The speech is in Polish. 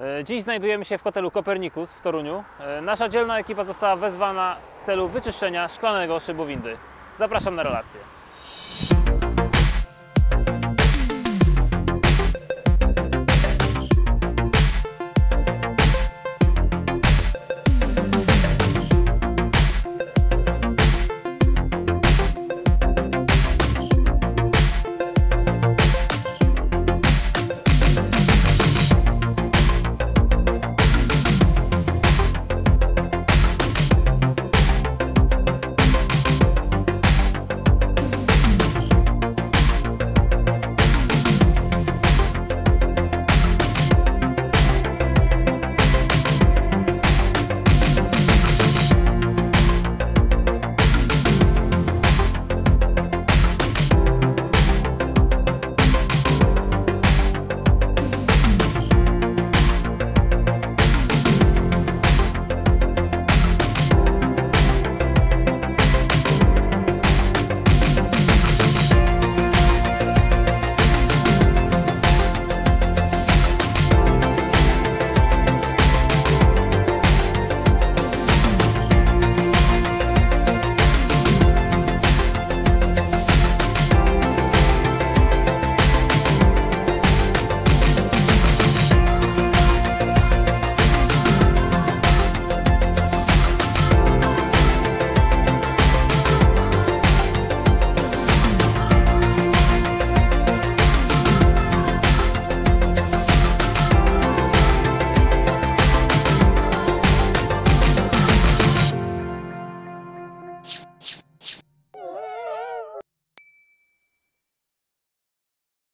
E, dziś znajdujemy się w hotelu Kopernikus w Toruniu. E, nasza dzielna ekipa została wezwana w celu wyczyszczenia szklanego szybu windy. Zapraszam na relację.